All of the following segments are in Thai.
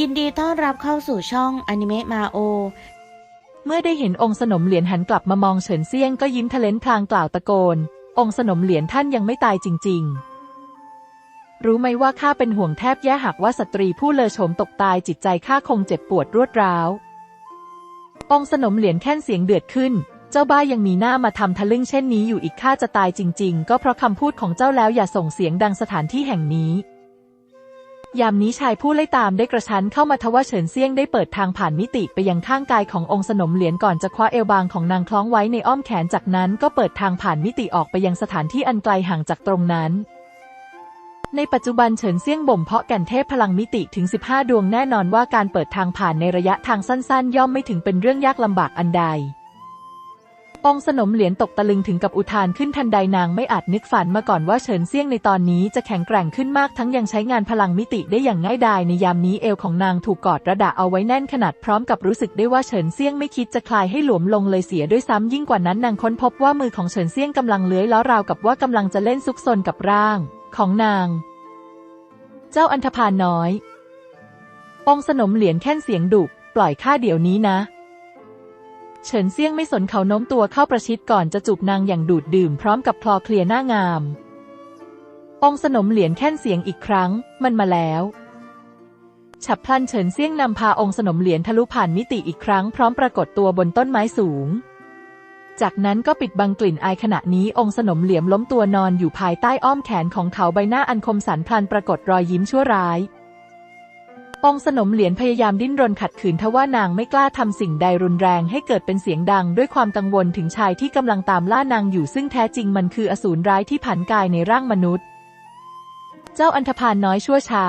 ยินดีต้อนรับเข้าสู่ช่องอนิเมะมาโอ เมื่อได้เห็นองค์สนมเหรียญหันกลับมามองเฉินเซียงก็ยิ้มทะเลนพลางกล่าวตะโกน องค์สนมเหรียญท่านยังไม่ตายจริง ๆ รู้ไหมว่าข้าเป็นห่วงแทบแย่หากว่าสตรีผู้เลอโฉมตกตายจิตใจข้าคงเจ็บปวดรวดร้าว องค์สนมเหรียญแค่นเสียงเดือดขึ้น เจ้าบ้ายังมีหน้ามาทำทะลึ่งเช่นนี้อยู่อีกข้าจะตายจริง ๆ ก็เพราะคำพูดของเจ้าแล้วอย่าส่งเสียงดังสถานที่แห่งนี้ ยามนี้ชายผู้ไล่ตามได้กระชั้นเข้ามาทว่าเฉินเซี่ยงได้เปิดทางผ่านมิติไปยังข้างกายขององค์สนมเหรียญก่อนจะคว้าเอวบางของนางคล้องไว้ในอ้อมแขนจากนั้นก็เปิดทางผ่านมิติออกไปยังสถานที่อันไกลห่างจากตรงนั้น ในปัจจุบันเฉินเซี่ยงบ่มเพาะแก่นเทพพลังมิติถึง 15 ดวงแน่นอนว่าการเปิดทางผ่านในระยะทางสั้นๆ ย่อมไม่ถึงเป็นเรื่องยากลำบากอันใด องสนมเหรียญตกตะลึงถึงกับอุทานขึ้นทันใดนางไม่อาจนึกฝันมาก่อนว่าเฉินเซี่ยงในตอนนี้จะแข็งแกร่งขึ้นมากทั้งยังใช้งานพลังมิติได้อย่างง่ายดายในยามนี้เอวของนางถูกกอดระดาเอาไว้แน่นขนาดพร้อมกับรู้สึกได้ว่าเฉินเซี่ยงไม่คิดจะคลายให้หลวมลงเลยเสียด้วยซ้ำยิ่งกว่านั้นนางค้นพบว่ามือของเฉินเซี่ยงกำลังเลื้อยล้อราวกับว่ากำลังจะเล่นซุกซนกับร่าง ของนาง เจ้าอันธพาลน้อยองสนมเหรียญแค่นเสียงดุปล่อยข้าเดี๋ยวนี้นะ เฉินเซี่ยงไม่สนเขาโน้มตัวเข้าประชิดก่อนจะจูบนางอย่างดูดดื่มพร้อมกับคลอเคลียหน้างาม องสนมเหรียญแค่นเสียงอีกครั้ง มันมาแล้ว ฉับพลันเฉินเซี่ยงนำพาองสนมเหรียญทะลุผ่านมิติอีกครั้งพร้อมปรากฏตัวบนต้นไม้สูง จากนั้นก็ปิดบังกลิ่นอายขณะนี้องสนมเหลี่ยมล้มตัวนอนอยู่ภายใต้อ้อมแขนของเขาใบหน้าอันคมสันพลันปรากฏรอยยิ้มชั่วร้าย ปองสนมเหรียญพยายามดิ้นรนขัดขืนทว่านางไม่กล้าทำสิ่งใดรุนแรงให้เกิดเป็นเสียงดังด้วยความกังวลถึงชายที่กำลังตามล่านางอยู่ซึ่งแท้จริงมันคืออสูรร้ายที่ผันกายในร่างมนุษย์ เจ้าอันธพาลน้อยชั่วช้า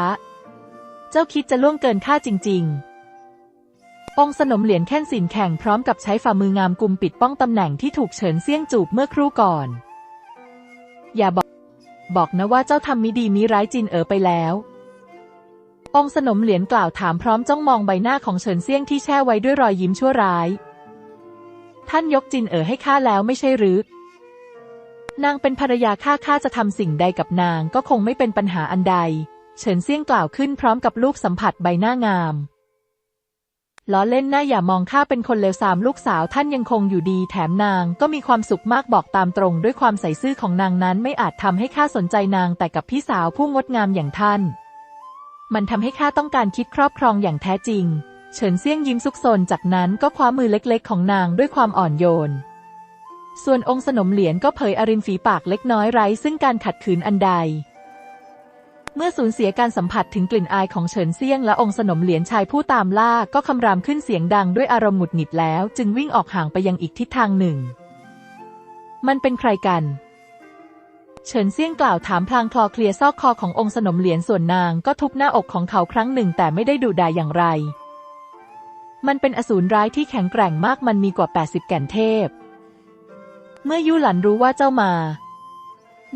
เจ้าคิดจะล่วงเกินข้าจริง ๆ ปองสนมเหรียญแค่นสินแข่งพร้อมกับใช้ฝ่ามืองามกุมปิดป้องตำแหน่งที่ถูกเฉินเซี่ยงจูบเมื่อครู่ก่อน อย่าบอก บอกนะว่าเจ้าทำมิดีมิร้ายจินเอ๋อไปแล้ว องสนมเหรียญกล่าวถามพร้อมจ้องมองใบหน้าของเฉินเซี่ยงที่แช่ไว้ด้วยรอยยิ้มชั่วร้าย ท่านยกจินเอ๋อให้ข้าแล้วไม่ใช่หรือนางเป็นภรรยาข้าข้าจะทำสิ่งใดกับนางก็คงไม่เป็นปัญหาอันใด เฉินเซี่ยงกล่าวขึ้นพร้อมกับลูบสัมผัสใบหน้างามล้อเล่นหน้าอย่ามองข้าเป็นคนเลวทรามลูกสาวท่านยังคงอยู่ดีแถมนางก็มีความสุขมากบอกตามตรง ด้วยความใส่ซื่อของนางนั้นไม่อาจทำให้ข้าสนใจนางแต่กับพี่สาวผู้งดงามอย่างท่าน มันทำให้ข้าต้องการคิดครอบครองอย่างแท้จริง เฉินเซี่ยงยิ้มซุกซนจากนั้นก็คว้ามือเล็กๆ ของนางด้วยความอ่อนโยน ส่วนองค์สนมเหรียญก็เผยอรินฝีปากเล็กน้อยไร้ซึ่งการขัดขืนอันใด เมื่อสูญเสียการสัมผัสถึงกลิ่นอายของเฉินเซี่ยงและองค์สนมเหรียญชายผู้ตามล่าก็คำรามขึ้นเสียงดังด้วยอารมณ์หงุดหงิดแล้ว จึงวิ่งออกห่างไปยังอีกทิศทางหนึ่ง มันเป็นใครกัน เฉินเซี่ยงกล่าวถามพลางคลอเคลียร์ซอกคอขององค์สนมเหรียญส่วนนางก็ทุบหน้าอกของเขาครั้งหนึ่งแต่ไม่ได้ดุด่าอย่างไร มันเป็นอสูรร้ายที่แข็งแกร่งมากมันมีกว่า 80 แก่นเทพ เมื่อยู่หลันรู้ว่าเจ้ามา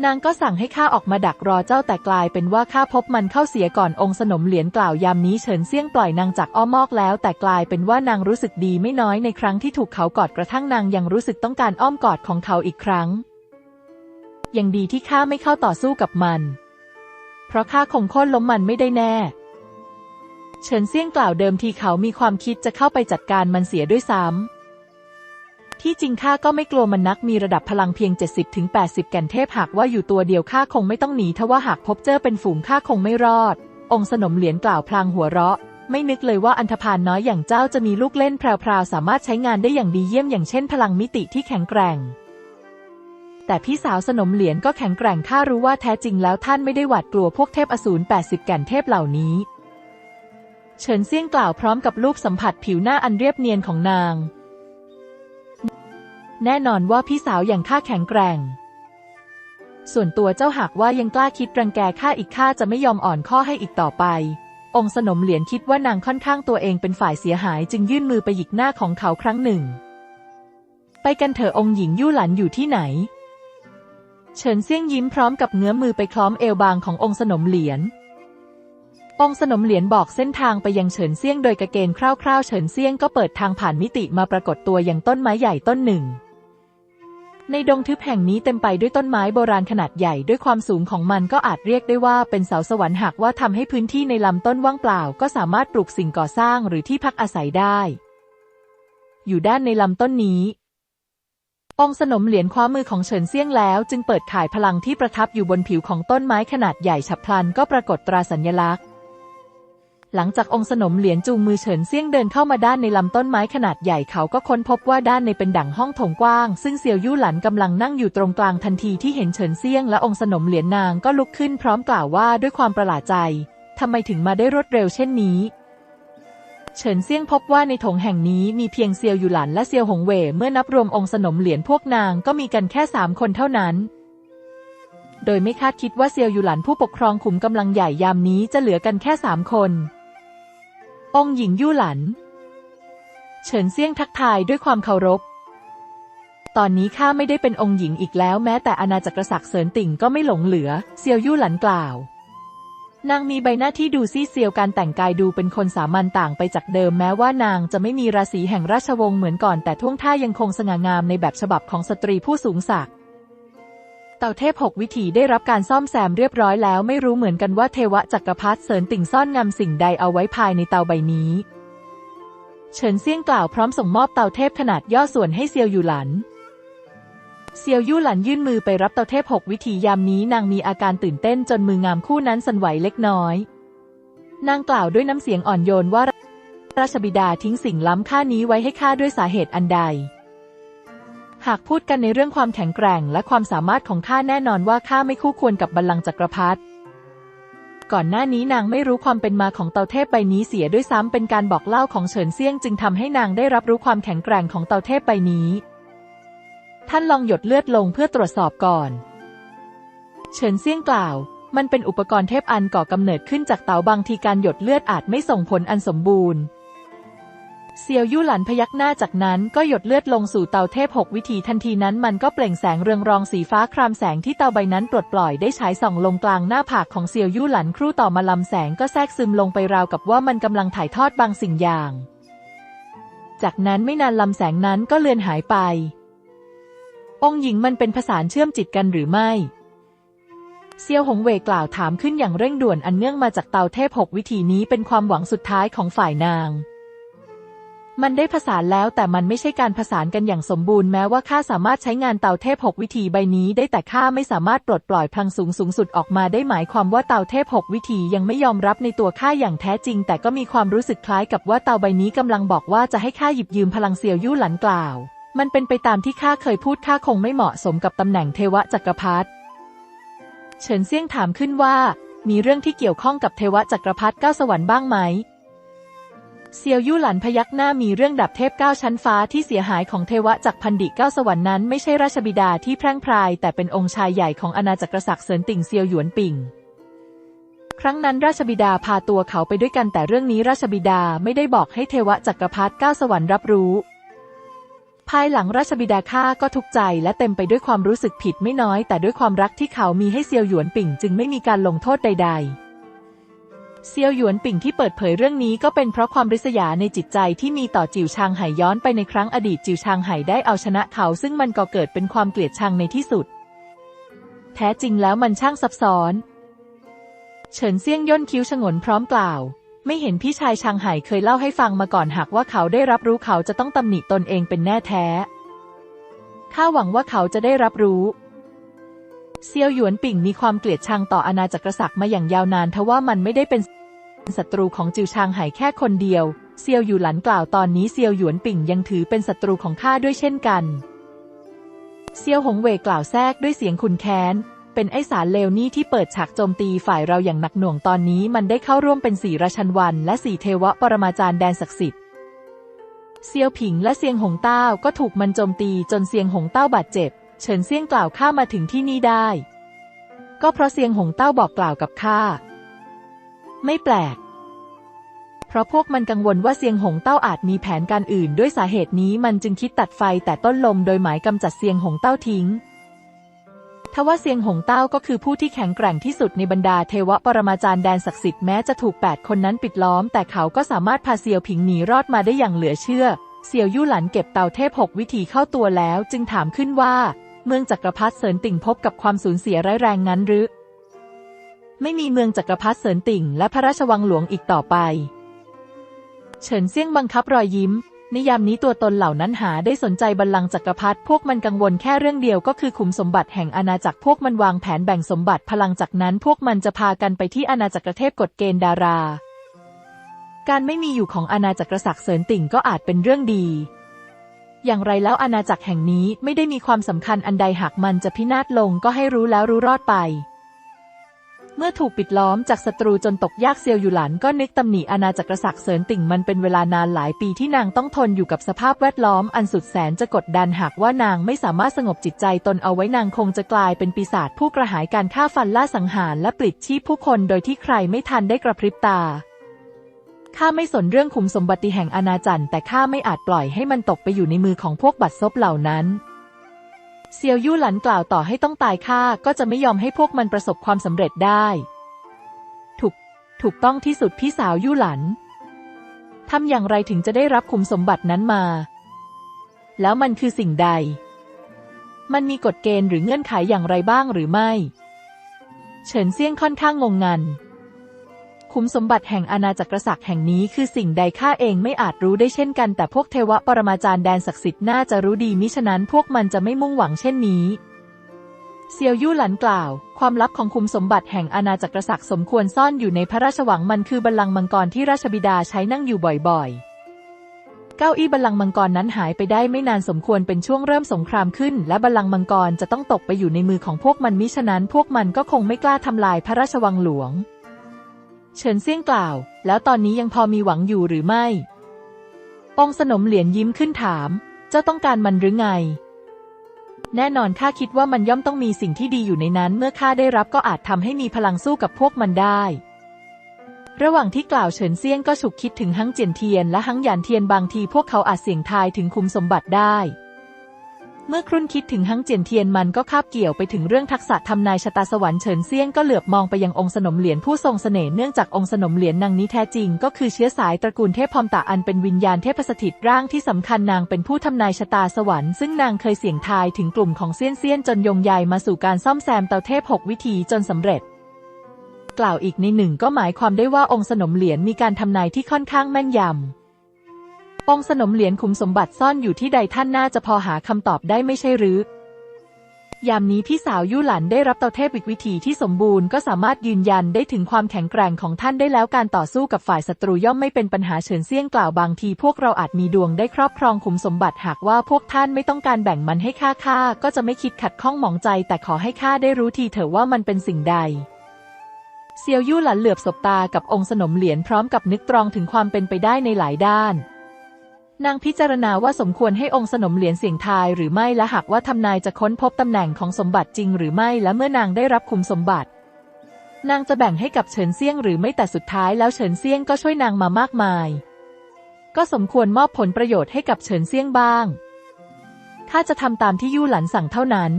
นางก็สั่งให้ข้าออกมาดักรอเจ้าแต่กลายเป็นว่าข้าพบมันเข้าเสียก่อนองค์สนมเหรียญกล่าวยามนี้เฉินเซี่ยงปล่อยนางจากอ้อมอกแล้ว แต่กลายเป็นว่านางรู้สึกดีไม่น้อยในครั้งที่ถูกเขากอดกระทั่งนางยังรู้สึกต้องการอ้อมกอดของเขาอีกครั้ง ยังดีที่ข้าไม่เข้าต่อสู้กับมัน เพราะข้าคงโค่นล้มมันไม่ได้แน่ เฉินเซี่ยงกล่าวเดิมทีเขามีความคิดจะเข้าไปจัดการมันเสียด้วยซ้ำ ที่จริงข้าก็ไม่กลัวมันนักมีระดับพลังเพียง 70-80 แก่นเทพหากว่าอยู่ตัวเดียวข้าคงไม่ต้องหนีทว่าหากพบเจอเป็นฝูงข้าคงไม่รอด องค์สนมเหรียญกล่าวพลางหัวเราะไม่นึกเลยว่าอันธพาลน้อยอย่างเจ้าจะมีลูกเล่นแพรวๆ สามารถใช้งานได้อย่างดีเยี่ยมอย่างเช่นพลังมิติที่แข็งแกร่ง แต่พี่สาวสนมเหรียญก็แข็งแกร่งข้ารู้ว่าแท้จริงแล้วท่านไม่ได้หวาดกลัวพวกเทพอสูร80 แก่นเทพเหล่านี้ เฉินเซี่ยงกล่าวพร้อมกับลูกสัมผัสผิวหน้าอันเรียบเนียนของนาง แน่นอนว่าพี่สาวอย่างข้าแข็งแกร่ง ส่วนตัวเจ้าหากว่ายังกล้าคิดรังแกข้าอีกข้าจะไม่ยอมอ่อนข้อให้อีกต่อไป องค์สนมเหรียญคิดว่านางค่อนข้างตัวเองเป็นฝ่ายเสียหายจึงยื่นมือไปหยิกหน้าของเขาครั้งหนึ่ง ไปกันเถอะองค์หญิงยู่หลันอยู่ที่ไหน เฉินเซี่ยงยิ้มพร้อมกับเงื้อมือไปคล้อมเอวบางขององค์สนมเหรียญองค์สนมเหรียญบอกเส้นทางไปยังเฉินเซี่ยงโดยกระเกณฑ์คร่าวๆ เฉินเซี่ยงก็เปิดทางผ่านมิติมาปรากฏตัวอยังต้นไม้ใหญ่ต้นหนึ่ง ในดงทึบแห่งนี้เต็มไปด้วยต้นไม้โบราณขนาดใหญ่ด้วยความสูงของมันก็อาจเรียกได้ว่าเป็นเสาสวรรค์หากว่าทำให้พื้นที่ในลำต้นว่างเปล่า ก็สามารถปลูกสิ่งก่อสร้างหรือที่พักอาศัยได้ อยู่ด้านในลำต้นนี้ องสนมเหรียญคว้ามือของเฉินเซี่ยงแล้วจึงเปิดข่ายพลังที่ประทับอยู่บนผิวของต้นไม้ขนาดใหญ่ฉับพลันก็ปรากฏตราสัญลักษณ์ หลังจากองค์สนมเหรียญจูงมือเฉินเซี่ยงเดินเข้ามาด้านในลำต้นไม้ขนาดใหญ่เขาก็ค้นพบว่าด้านในเป็นดั่งห้องโถงกว้าง ซึ่งเซียวยู่หลันกำลังนั่งอยู่ตรงกลางทันทีที่เห็นเฉินเซี่ยงและองค์สนมเหรียญนางก็ลุกขึ้นพร้อมกล่าวว่าด้วยความประหลาดใจทำไมถึงมาได้รวดเร็วเช่นนี้ เฉินเซี่ยงพบว่าในถงแห่งนี้มีเพียงเซียวอยู่หลันและเซียวหงเว่เมื่อนับรวมองค์สนมเหรียญพวกนางก็มีกันแค่สามคนเท่านั้น โดยไม่คาดคิดว่าเซียวอยู่หลันผู้ปกครองขุมกำลังใหญ่ยามนี้จะเหลือกันแค่สามคน องค์หญิงยู่หลัน เฉินเซี่ยงทักทายด้วยความเคารพ ตอนนี้ข้าไม่ได้เป็นองค์หญิงอีกแล้วแม้แต่อาณาจักรศักดิ์เสริญติ่งก็ไม่หลงเหลือ เซียวยู่หลันกล่าว นางมีใบหน้าที่ดูซีเซียวการแต่งกายดูเป็นคนสามัญต่างไปจากเดิมแม้ว่านางจะไม่มีราศีแห่งราชวงศ์เหมือนก่อนแต่ท่วงท่ายังคงสง่างามในแบบฉบับของสตรีผู้สูงศักดิ์เต่าเทพหกวิถีได้รับการซ่อมแซมเรียบร้อยแล้วไม่รู้เหมือนกันว่าเทวะจักรพรรดิเสริญติ่งซ่อนงำสิ่งใดเอาไว้ภายในเตาใบนี้ เฉินเซี่ยงกล่าวพร้อมส่งมอบเตาเทพขนาดย่อส่วนให้เซียวอยู่หลัน เซียวยู่หลันยื่นมือไปรับเตาเทพหกวิถียามนี้นางมีอาการตื่นเต้นจนมืองามคู่นั้นสั่นไหวเล็กน้อย นางกล่าวด้วยน้ำเสียงอ่อนโยนว่า ราชบิดาทิ้งสิ่งล้ำค่านี้ไว้ให้ข้าด้วยสาเหตุอันใด หากพูดกันในเรื่องความแข็งแกร่งและความสามารถของข้าแน่นอนว่าข้าไม่คู่ควรกับบัลลังก์จักรพรรดิก่อนหน้านี้นางไม่รู้ความเป็นมาของเตาเทพใบนี้เสียด้วยซ้ำเป็นการบอกเล่าของเฉินเซี่ยงจึงทำให้นางได้รับรู้ความแข็งแกร่งของเตาเทพใบนี้ ท่านลองหยดเลือดลงเพื่อตรวจสอบก่อน เฉินเซี่ยงกล่าว มันเป็นอุปกรณ์เทพอันก่อกำเนิดขึ้นจากเตาบางทีการหยดเลือดอาจไม่ส่งผลอันสมบูรณ์เซียวยู่หลันพยักหน้าจากนั้นก็หยดเลือดลงสู่เตาเทพหกวิธีทันทีนั้นมันก็เปล่งแสงเรืองรองสีฟ้าครามแสงที่เตาใบนั้นปลดปล่อยได้ฉายส่องลงกลางหน้าผากของเซียวยู่หลันครู่ต่อมาลำแสงก็แทรกซึมลงไปราวกับว่ามันกำลังถ่ายทอดบางสิ่งอย่าง จากนั้นไม่นานลำแสงนั้นก็เลือนหายไป องค์หญิงมันเป็นผสานเชื่อมจิตกันหรือไม่ เซียวหงเว่ยกล่าวถามขึ้นอย่างเร่งด่วนอันเนื่องมาจากเตาเทพหกวิธีนี้เป็นความหวังสุดท้ายของฝ่ายนาง มันได้ผสานแล้วแต่มันไม่ใช่การผสานกันอย่างสมบูรณ์แม้ว่าข้าสามารถใช้งานเตาเทพหกวิธีใบนี้ได้แต่ข้าไม่สามารถปลดปล่อยพลังสูงสูงสุดออกมาได้หมายความว่าเตาเทพหกวิธียังไม่ยอมรับในตัวข้าอย่างแท้จริง แต่ก็มีความรู้สึกคล้ายกับว่าเตาใบนี้กำลังบอกว่าจะให้ข้าหยิบยืมพลังเซียวยู่หลันกล่าว มันเป็นไปตามที่ข้าเคยพูดข้าคงไม่เหมาะสมกับตำแหน่งเทวะจักรพรรดิเฉินเซี่ยงถามขึ้นว่า มีเรื่องที่เกี่ยวข้องกับเทวะจักรพรรดิเก้าสวรรค์บ้างไหมเซียวยู่หลันพยักหน้ามีเรื่องดับเทพเก้าชั้นฟ้าที่เสียหายของเทวะจากพันดิเก้าสวรรค์นั้นไม่ใช่ราชบิดาที่แพร่งพราย แต่เป็นองค์ชายใหญ่ของอาณาจักรศักดิ์เสริญติ่งเซียวหยวนปิ่ง ครั้งนั้นราชบิดาพาตัวเขาไปด้วยกันแต่เรื่องนี้ราชบิดาไม่ได้บอกให้เทวะจักรพรรดิเก้าสวรรค์รับรู้ ภายหลังราชบิดาข้าก็ทุกข์ใจและเต็มไปด้วยความรู้สึกผิดไม่น้อย แต่ด้วยความรักที่เขามีให้เซียวหยวนปิ่งจึงไม่มีการลงโทษใด ๆ เซียวหยวนปิ่งที่เปิดเผยเรื่องนี้ก็เป็นเพราะความริษยาในจิตใจที่มีต่อจิวชางไห่ย้อนไปในครั้งอดีตจิวชางไห่ได้เอาชนะเขา ซึ่งมันก็เกิดเป็นความเกลียดชังในที่สุด แท้จริงแล้วมันช่างซับซ้อน เฉินเซี่ยงย่นคิ้วฉงนพร้อมกล่าว ไม่เห็นพี่ชายชางไห่เคยเล่าให้ฟังมาก่อนหากว่าเขาได้รับรู้เขาจะต้องตำหนิตนเองเป็นแน่แท้ ข้าหวังว่าเขาจะได้รับรู้ เซียวหยวนปิ่งมีความเกลียดชังต่ออาณาจักรศักดิ์มาอย่างยาวนานทว่ามันไม่ได้เป็นศัตรูของจิวชางไห่แค่คนเดียว เซียวอยู่หลันกล่าวตอนนี้เซียวหยวนปิ่งยังถือเป็นศัตรูของข้าด้วยเช่นกัน เซียวหงเว่กล่าวแทรกด้วยเสียงขุนแค้น เป็นไอสารเลวนี่ที่เปิดฉากโจมตีฝ่ายเราอย่างหนักหน่วงตอนนี้มันได้เข้าร่วมเป็นสี่ราชันวัน และสี่เทวะปรมาจารย์แดนศักดิ์สิทธิ์เซียวผิงและเซียงหงเต้าก็ถูกมันโจมตีจนเซียงหงเต้าบาดเจ็บ เฉินเซียงกล่าวข้ามาถึงที่นี่ได้ ก็เพราะเซียงหงเต้าบอกกล่าวกับข้า ไม่แปลก เพราะพวกมันกังวลว่าเซียงหงเต้าอาจมีแผนการอื่น ด้วยสาเหตุนี้มันจึงคิดตัดไฟแต่ต้นลมโดยหมายกำจัดเซียงหงเต้าทิ้ง ทว่าเซียงหงเต้าก็คือผู้ที่แข็งแกร่งที่สุดในบรรดาเทวปรมาจารย์แดนศักดิ์สิทธิ์แม้จะถูกแปดคนนั้นปิดล้อม แต่เขาก็สามารถพาเซียวผิงหนีรอดมาได้อย่างเหลือเชื่อ เซียวยู่หลันเก็บเตาเทพหกวิธีเข้าตัวแล้ว จึงถามขึ้นว่า เมืองจักรพรรดิเสรินติ่งพบกับความสูญเสียร้ายแรงงั้นหรือ ไม่มีเมืองจักรพรรดิเสรินติ่ง และพระราชวังหลวงอีกต่อไป เฉินเซียงบังคับรอยยิ้ม นิยามนี้ตัวตนเหล่านั้นหาได้สนใจบัลลังก์จักรพรรดิพวกมันกังวลแค่เรื่องเดียวก็คือขุมสมบัติแห่งอาณาจักรพวกมันวางแผนแบ่งสมบัติพลังจากนั้นพวกมันจะพากันไปที่อาณาจักรเทพกฎเกณฑ์ดารา การไม่มีอยู่ของอาณาจักรศักดิ์เสรินติ่งก็อาจเป็นเรื่องดี อย่างไรแล้วอาณาจักรแห่งนี้ไม่ได้มีความสำคัญอันใดหากมันจะพินาศลงก็ให้รู้แล้วรู้รอดไป เมื่อถูกปิดล้อมจากศัตรูจนตกยากเซียวอยู่หลันก็นึกตำหนิอาณาจักรศักดิ์เสรินติ่งมันเป็นเวลานานหลายปีที่นางต้องทนอยู่กับสภาพแวดล้อมอันสุดแสนจะกดดันหากว่านางไม่สามารถสงบจิตใจตนเอาไว้นางคงจะกลายเป็นปีศาจผู้กระหายการฆ่าฟันล่าสังหารและปลิดชีพผู้คนโดยที่ใครไม่ทันได้กระพริบตาข้าไม่สนเรื่องขุมสมบัติแห่งอาณาจักรแต่ข้าไม่อาจปล่อยให้มันตกไปอยู่ในมือของพวกบัดซบเหล่านั้น เซียวยู่หลันกล่าวต่อให้ต้องตายข้าก็จะไม่ยอมให้พวกมันประสบความสำเร็จได้ ถูก ถูกต้องที่สุดพี่สาวยู่หลันทำอย่างไรถึงจะได้รับขุมสมบัตินั้นมา แล้วมันคือสิ่งใด มันมีกฎเกณฑ์หรือเงื่อนไขอย่างไรบ้างหรือไม่ เฉินเซี่ยงค่อนข้างงงงัน ขุมสมบัติแห่งอาณาจักรศักดิ์แห่งนี้คือสิ่งใดข้าเองไม่อาจรู้ได้เช่นกัน แต่พวกเทวปรมาจารย์แดนศักดิ์สิทธิ์น่าจะรู้ดีมิฉะนั้นพวกมันจะไม่มุ่งหวังเช่นนี้เซียวยู่หลันกล่าว ความลับของคุมสมบัติแห่งอาณาจักรศักดิ์สมควรซ่อนอยู่ในพระราชวังมันคือบัลลังก์มังกรที่ราชบิดาใช้นั่งอยู่บ่อยๆ เก้าอี้บัลลังก์มังกรนั้นหายไปได้ไม่นานสมควรเป็นช่วงเริ่มสงครามขึ้น และบัลลังก์มังกรจะต้องตกไปอยู่ในมือของพวกมันมิฉะนั้น พวกมันก็คงไม่กล้าทำลายพระราชวังหลวง เฉินเซี่ยงกล่าว แล้วตอนนี้ยังพอมีหวังอยู่หรือไม่ ปองสนมเหรียญยิ้มขึ้นถาม เจ้าต้องการมันหรือไง แน่นอนข้าคิดว่ามันย่อมต้องมีสิ่งที่ดีอยู่ในนั้น เมื่อข้าได้รับก็อาจทำให้มีพลังสู้กับพวกมันได้ ระหว่างที่กล่าวเฉินเซี่ยงก็ฉุกคิดถึงฮังเจียนเทียนและฮังหยานเทียนบางทีพวกเขาอาจเสี่ยงทายถึงคุมสมบัติได้ เมื่อครุ่นคิดถึงฮังเจียนเทียนมันก็คาบเกี่ยวไปถึงเรื่องทักษะทำนายชะตาสวรรค์เฉินเซี่ยงก็เหลือบมองไปยังองค์สนมเหรียญผู้ทรงเสน่ห์เนื่องจากองค์สนมเหรียญนางนี้แท้จริง ก็คือเชื้อสายตระกูลเทพพอมตะอันเป็นวิญญาณเทพสถิตร่างที่สำคัญนางเป็นผู้ทำนายชะตาสวรรค์ซึ่งนางเคยเสี่ยงทายถึงกลุ่มของเซียนเซียนจนยงใยมาสู่การซ่อมแซมเตาเทพหกวิธีจนสำเร็จกล่าวอีกในหนึ่งก็หมายความได้ว่าองค์สนมเหรียญมีการทำนายที่ค่อนข้างแม่นยำ องค์สนมเหรียญคุมสมบัติซ่อนอยู่ที่ใดท่านน่าจะพอหาคำตอบได้ไม่ใช่หรือ ยามนี้พี่สาวยู่หลันได้รับเตาเทพอีกวิธีที่สมบูรณ์ก็สามารถยืนยันได้ถึงความแข็งแกร่งของท่านได้แล้วการต่อสู้กับฝ่ายศัตรูย่อมไม่เป็นปัญหาเฉินเซี่ยงกล่าวบางทีพวกเราอาจมีดวงได้ครอบครองขุมสมบัติหากว่าพวกท่านไม่ต้องการแบ่งมันให้ข้าข้าก็จะไม่คิดขัดข้องหมองใจ แต่ขอให้ข้าได้รู้ทีเถอะว่ามันเป็นสิ่งใดเซียวยู่หลันเหลือบสบตากับองค์สนมเหรียญพร้อมกับนึกตรองถึงความเป็นไปได้ในหลายด้าน นางพิจารณาว่าสมควรให้องค์สนมเหรียญเสียงทายหรือไม่และหากว่าทำนายจะค้นพบตำแหน่งของสมบัติจริงหรือไม่และเมื่อนางได้รับคุมสมบัติ นางจะแบ่งให้กับเฉินเซี่ยงหรือไม่แต่สุดท้ายแล้วเฉินเซี่ยงก็ช่วยนางมามากมาย ก็สมควรมอบผลประโยชน์ให้กับเฉินเซี่ยงบ้างข้าจะทำตามที่ยู่หลันสั่งเท่านั้น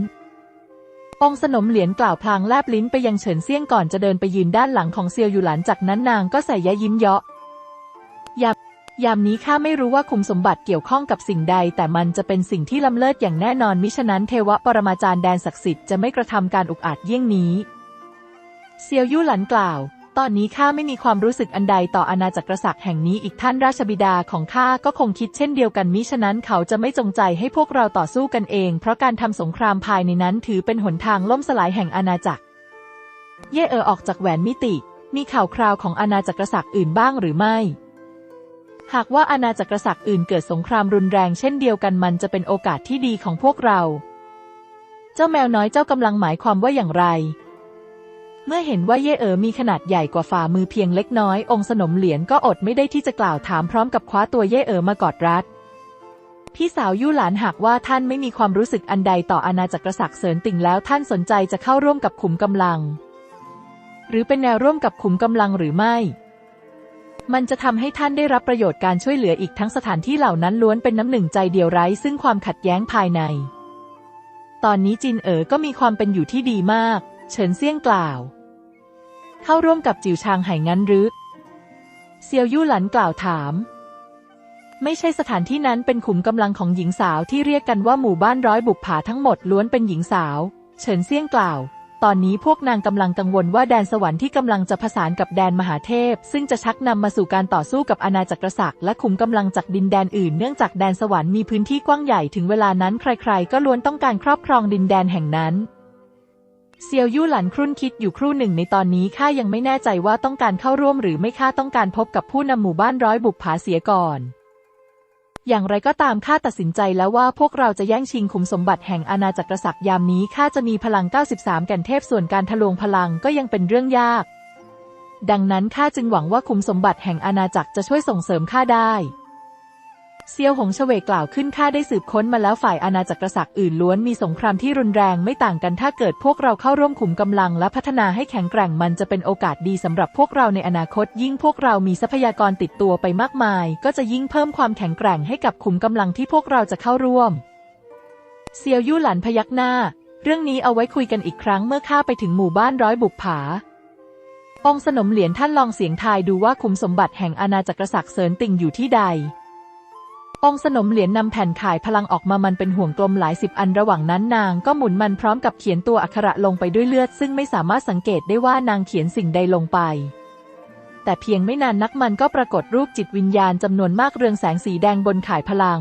องสนมเหรียญกล่าวพลางแลบลิ้นไปยังเฉินเซี่ยงก่อนจะเดินไปยืนด้านหลังของเซียวอยู่หลันจากนั้นนางก็ใส่ยะยิ้มเยาะ ยามนี้ข้าไม่รู้ว่าคุมสมบัติเกี่ยวข้องกับสิ่งใด แต่มันจะเป็นสิ่งที่ล้ำเลิศอย่างแน่นอนมิฉะนั้นเทวปรมาจารย์แดนศักดิ์สิทธิ์จะไม่กระทำการอุกอาจเยี่ยงนี้เซียวยู่หลันกล่าว ตอนนี้ข้าไม่มีความรู้สึกอันใดต่ออาณาจักรศักดิ์แห่งนี้อีกท่านราชบิดาของข้าก็คงคิดเช่นเดียวกันมิฉะนั้นเขาจะไม่จงใจให้พวกเราต่อสู้กันเอง เพราะการทำสงครามภายในนั้นถือเป็นหนทางล่มสลายแห่งอาณาจักร เย่เออออกจากแหวนมิติ มีข่าวคราวของอาณาจักรศักดิ์อื่นบ้างหรือไม่ หากว่าอาณาจักรศักดิ์อื่นเกิดสงครามรุนแรงเช่นเดียวกันมันจะเป็นโอกาสที่ดีของพวกเรา เจ้าแมวน้อยเจ้ากำลังหมายความว่าอย่างไร เมื่อเห็นว่าเย่เอ๋อมีขนาดใหญ่กว่าฝ่ามือเพียงเล็กน้อย องค์สนมเหรียญก็อดไม่ได้ที่จะกล่าวถามพร้อมกับคว้าตัวเย่เอ๋อมากอดรัดพี่สาวยู่หลานหากว่าท่านไม่มีความรู้สึกอันใดต่ออาณาจักรศักดิ์เสริญติ่งแล้วท่านสนใจจะเข้าร่วมกับขุมกำลัง หรือเป็นแนวร่วมกับขุมกำลังหรือไม่ มันจะทำให้ท่านได้รับประโยชน์การช่วยเหลืออีกทั้งสถานที่เหล่านั้นล้วนเป็นน้ำหนึ่งใจเดียวไร้ซึ่งความขัดแย้งภายใน ตอนนี้จินเอ๋อก็มีความเป็นอยู่ที่ดีมาก เฉินเซี่ยงกล่าว เข้าร่วมกับจิวชางไห่งั้นหรือเซียวยู่หลันกล่าวถาม ไม่ใช่สถานที่นั้นเป็นขุมกำลังของหญิงสาวที่เรียกกันว่าหมู่บ้านร้อยบุปผาทั้งหมดล้วนเป็นหญิงสาว เฉินเซี่ยงกล่าว ตอนนี้พวกนางกำลังกังวลว่าแดนสวรรค์ที่กำลังจะผสานกับแดนมหาเทพ ซึ่งจะชักนำมาสู่การต่อสู้กับอาณาจักรศักดิ์และขุมกำลังจากดินแดนอื่นเนื่องจากแดนสวรรค์มีพื้นที่กว้างใหญ่ถึงเวลานั้นใครๆ ก็ล้วนต้องการครอบครองดินแดนแห่งนั้นเซียวยู่หลันครุ่นคิดอยู่ครู่หนึ่งในตอนนี้ข้ายังไม่แน่ใจว่าต้องการเข้าร่วมหรือไม่ข้าต้องการพบกับผู้นำหมู่บ้านร้อยบุปผาเสียก่อน อย่างไรก็ตามข้าตัดสินใจแล้วว่าพวกเราจะแย่งชิงขุมสมบัติแห่งอาณาจักรศักดิ์ยามนี้ข้าจะมีพลัง 93 แก่นเทพส่วนการทะลวงพลังก็ยังเป็นเรื่องยาก ดังนั้นข้าจึงหวังว่าขุมสมบัติแห่งอาณาจักรจะช่วยส่งเสริมข้าได้ เซียวหงเฉวกกล่าวขึ้นข้าได้สืบค้นมาแล้วฝ่ายอาณาจักรศักดิ์อื่นล้วนมีสงครามที่รุนแรงไม่ต่างกันถ้าเกิดพวกเราเข้าร่วมขุมกำลังและพัฒนาให้แข็งแกร่งมันจะเป็นโอกาสดีสำหรับพวกเราในอนาคต ยิ่งพวกเรามีทรัพยากรติดตัวไปมากมาย ก็จะยิ่งเพิ่มความแข็งแกร่งให้กับขุมกำลังที่พวกเราจะเข้าร่วม เซียวยู่หลันพยักหน้า เรื่องนี้เอาไว้คุยกันอีกครั้งเมื่อข้าไปถึงหมู่บ้านร้อยบุกผาองสนมเหรียญท่านลองเสียงทายดูว่าขุมสมบัติแห่งอาณาจักรศักดิ์เสริญติ่งอยู่ที่ใด องสนมเหรียญนำแผ่นขายพลังออกมามันเป็นห่วงกลมหลายสิบอันระหว่างนั้นนางก็หมุนมันพร้อมกับเขียนตัวอักขระลงไปด้วยเลือด ซึ่งไม่สามารถสังเกตได้ว่านางเขียนสิ่งใดลงไป แต่เพียงไม่นานนักมันก็ปรากฏรูปจิตวิญญาณจำนวนมากเรืองแสงสีแดงบนขายพลัง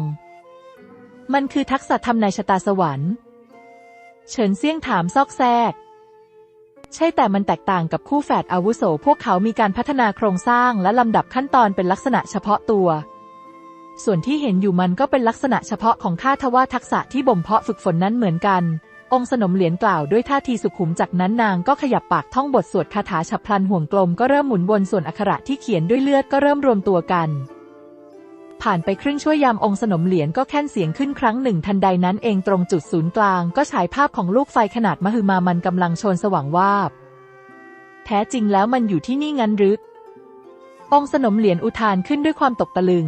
มันคือทักษะทำนายชะตาสวรรค์เฉินเซี่ยงถามซอกแซก ใช่แต่มันแตกต่างกับคู่แฝดอาวุโส พวกเขามีการพัฒนาโครงสร้างและลำดับขั้นตอนเป็นลักษณะเฉพาะตัว ส่วนที่เห็นอยู่มันก็เป็นลักษณะเฉพาะของข้าทว่าทักษะที่บ่มเพาะฝึกฝนนั้นเหมือนกัน องค์สนมเหรียญกล่าวด้วยท่าทีสุขุมจากนั้นนางก็ขยับปากท่องบทสวดคาถาฉับพลันห่วงกลมก็เริ่มหมุนวนส่วนอักขระที่เขียนด้วยเลือดก็เริ่มรวมตัวกัน ผ่านไปครึ่งชั่วยามองค์สนมเหรียญก็แค่นเสียงขึ้นครั้งหนึ่งทันใดนั้นเองตรงจุดศูนย์กลางก็ฉายภาพของลูกไฟขนาดมหึมามันกำลังโชนสว่างวาบ แท้จริงแล้วมันอยู่ที่นี่งั้นหรือองค์สนมเหรียญอุทานขึ้นด้วยความตกตะลึง